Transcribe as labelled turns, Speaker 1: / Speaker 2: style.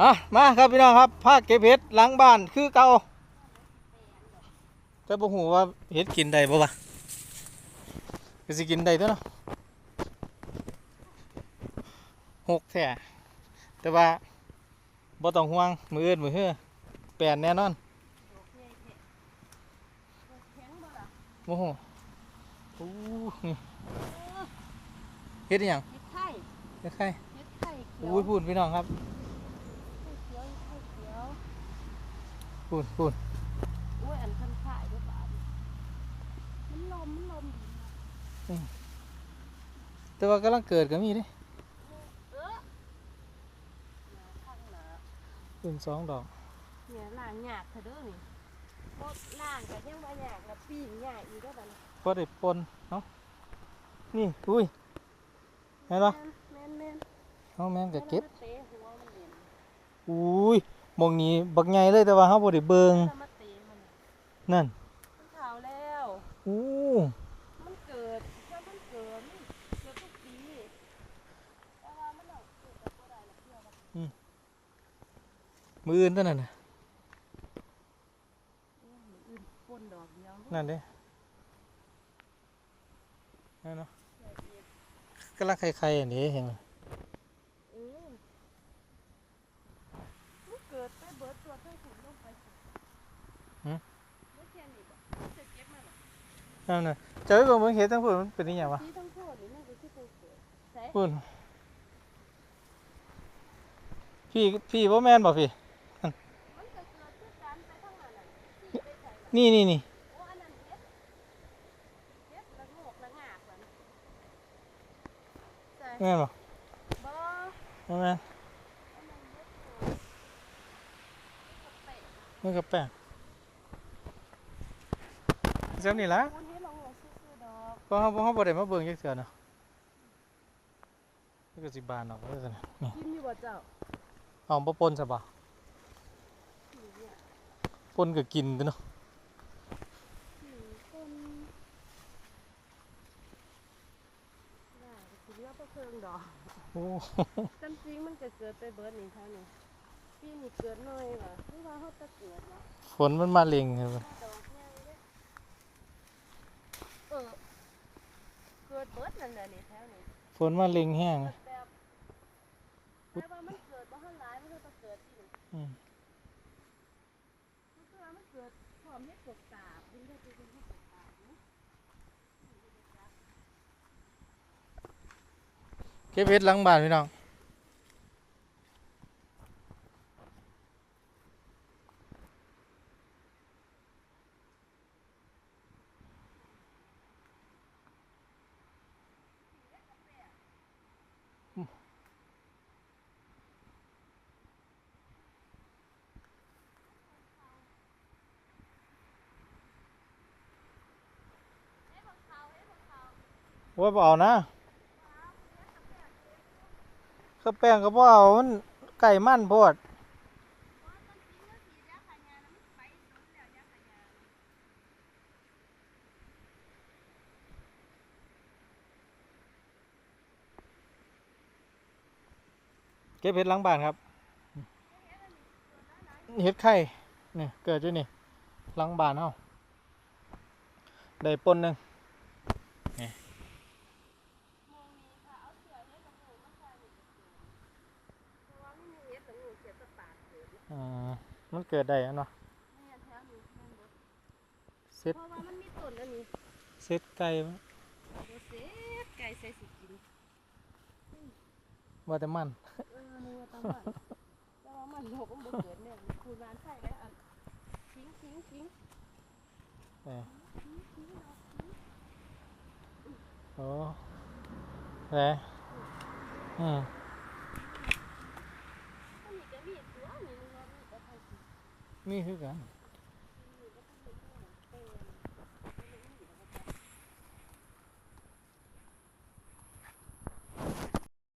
Speaker 1: อะมาครับพี่น้องครับภาคเก็บเห็ดหลังบ้านคือเก่าแต่บ่ฮู้ว่าเห็ดกินได้บ่วะก็สิกินได้ตัวเนาะหกแท้แต่ว่าบ่ต้องห่วงมืออื่นมือเฮือแปลนแน่นอนโอ้โหอู้นี่เฮ็ดอีหยัง
Speaker 2: เฮ็ดไข่
Speaker 1: เฮ็ดไข่ อุ้ยพูดพี่น้องครับ
Speaker 2: ไข่เขียวไข่เขียว
Speaker 1: พูดพูด
Speaker 2: อุ้ยอันคันข่ายด้วยบาดมันลมมันลมดีนะ
Speaker 1: แต่ว่ากำลังเกิดก็มีเด้
Speaker 2: เออหนาข้างหนา
Speaker 1: เป็นสองดอก
Speaker 2: เนี่ยล่างยากเถอะเด้อนี่เพราะล่างก็ยังบ่ยากแล้วปีนยากอีกแล้วบัดนี้
Speaker 1: พอได้ปนเนาะนี่อุ้ยเห็นปะ
Speaker 2: แม่นแม่น
Speaker 1: เอาแม่ง
Speaker 2: แม่
Speaker 1: ก็
Speaker 2: น
Speaker 1: เก็บ
Speaker 2: แล้วมาเตะหัวมันเด่น
Speaker 1: อุ้ยหมองนี้บักใหญ่เลยแต่ว่าเฮาบ่ได้เบิ่ง
Speaker 2: แล้วมาเตะมันน่ะ
Speaker 1: นั่น
Speaker 2: มันขาวแล้ว
Speaker 1: อู้
Speaker 2: มันเกิดถ้ามันเกิดมันเกิดทุกปีแต่ว่ามันเอาเกิดแต่บ่ได้ละเพื่อมัน
Speaker 1: มืออื่นเท่านั้นน่ะ
Speaker 2: อื่นปนดอกเดียว
Speaker 1: นั่นเด้นั่นเนาะกำลังไข่ๆอันนี้เห็นไหม
Speaker 2: เออมันเกิดไปเบิดตัวทั้งถุงลงไปสิไม่แค่นี้บ่จะเก็บมาหรอ
Speaker 1: นั่นน่ะจะไปเบิ่งเบิ่งเฮ็ดทั้งพุ่นมันเป็นอีหยังวะ
Speaker 2: ที่ทั้งโทษนี่มันก็คือตัวเกิดใช่
Speaker 1: พุ่นพี่พี่บ่แม่นบ่พี่
Speaker 2: มันก็เกิดคือการไปทั้งนั้นน่ะที่ไปใส่ล่ะ
Speaker 1: นี่นี่นี่
Speaker 2: โอ้อันนั้นเฮ็ดเฮ็ดละโงกละงากมันใช่
Speaker 1: แม่นบ่
Speaker 2: บ่
Speaker 1: บ่แม่น
Speaker 2: อันนั้นเฮ็ดตัวเฮ็ดกระเปะ
Speaker 1: มันก็แปลกจำนี่ล่ะ
Speaker 2: คุณ เพ
Speaker 1: ราะเขาเพราะเขาบ่ได้มาเบิ่งจักเทื่อเนาะนี่ก็สิบานออกแล้วซั่นน่ะนี่
Speaker 2: กินอยู่บ่เจ้า
Speaker 1: เอาบ่ปนซะบ่
Speaker 2: นี่เนี่ย
Speaker 1: ปนก็กินตัวเนาะ
Speaker 2: อืมคนน่าสิเหลือบ่เคิงดอก
Speaker 1: โอ้
Speaker 2: จำจริงมันก็เกิดไปเบิดนี่เท่านี้ปีนี้เกิดน้อยว่ะหรือว่าเฮาตะเกิดเนาะ
Speaker 1: ฝนมันมาเล็งครับ
Speaker 2: ดอกใหญ่เด้เออเกิดเบิดนั่นแหละนี่แถวนี้
Speaker 1: ฝนมาเล็งแห้ง
Speaker 2: เกิ
Speaker 1: นะ
Speaker 2: ดแบบแต่ว่ามันเกิดบ่ทันหลายมันก็ตะเกิดที่นี่
Speaker 1: อืม
Speaker 2: มันก็ว่ามันเกิดพร้อมเฮ็ดกบตาบมันก็สิเป็นเฮ็ดกบตาบนี่
Speaker 1: เก็บเห็ดหลังบ้านพี่น้อง ว่าบ่เอานะข้าแป้งก็บ่เอามันไก่มันโพดเก็บเห็ดหลังบ้านครับ เห็ดไข่นี่เกิดอยู่นี่หลังบ้านเฮาได้ปนหนึ่ง
Speaker 2: มองนี้ค่ะเอาเสือเฮ็ดกับหมูมาใส่นี่ก็เกิดเพราะว่ามันมีเฮ็ดกับหมูเสียตะปาดเกิด
Speaker 1: อ่ามันเกิดได้อะเนาะ
Speaker 2: เนี่ยแถวนี้แม่นบ่
Speaker 1: เซ็ต
Speaker 2: เพราะว่ามันมีต้นอันนี้
Speaker 1: เซ็ตไก่
Speaker 2: บ่เสียไก่ใส่สิกิน
Speaker 1: ว่าแต่มัน
Speaker 2: เออนึกว่าต้องมันแต่ว่ามันโลกมันบ่เกิดเนี่ยคูณร้านไส้ได้อันทิ้งทิ้งทิ้ง
Speaker 1: เออ
Speaker 2: ทิ้งทิ้งเอาทิ้ง
Speaker 1: โอ้แหวอืม
Speaker 2: อันนี้ก็มี ตัวนี่